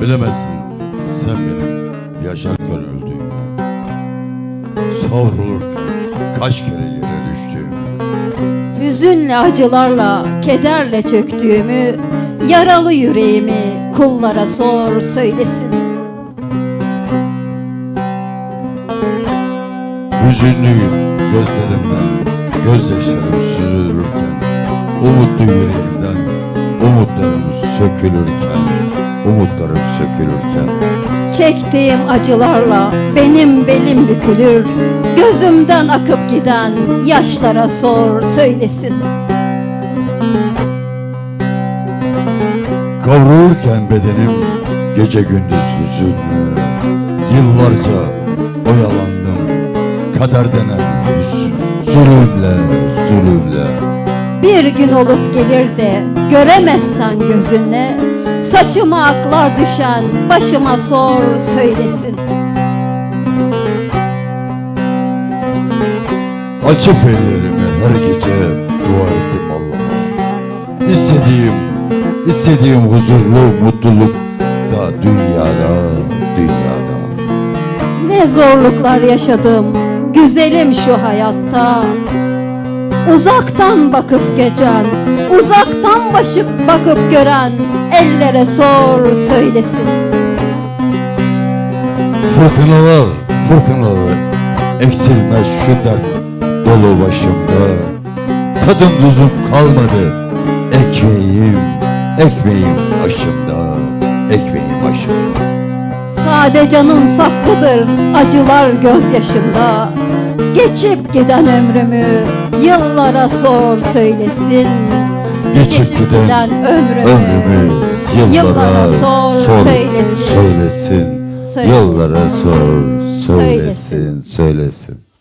Bilemezsin sen benim yaşarken öldüğümü Savrulurken kaç kere yere düştüğümü Hüzünle acılarla, kederle çöktüğümü, yaralı yüreğimi kullara sor söylesin. Hüzünlüyüm gözlerimden Gözyaşlarım süzülürken Umutlu yüreğimden Umutlarım sökülürken Umutlarım sökülürken Çektiğim acılarla benim belim bükülür, gözümden akıp giden yaşlara sor söylesin. Kavrulurken bedenim Gece gündüz hüzünlü Yıllarca oyalandım Kader denen Zulümle, zulümle Bir gün olup gelir de göremezsen gözünle, saçıma aklar düşen başıma sor söylesin. Açıp ellerimi her gece dua ettim Allah'a. İstediğim, istediğim huzurlu mutluluk da dünyada, dünyada. Ne zorluklar yaşadım güzelim şu hayatta Uzaktan bakıp geçen, uzaktan başıp bakıp gören ellere sor söylesin. Fırtınalar, fırtınalar eksilmez şu dert dolu başımda. Tadım tuzum kalmadı, ekmeğim, ekmeğim aşımda, ekmeğim aşımda. Sade canım saklıdır acılar gözyaşımda. Geçip giden ömrümü yıllara sor söylesin. Geçip giden ömrümü, Ömrümü yıllara, yıllara sor, sor, söylesin. söylesin. Söylesin. Yıllara sor, Söylesin. söylesin, söylesin.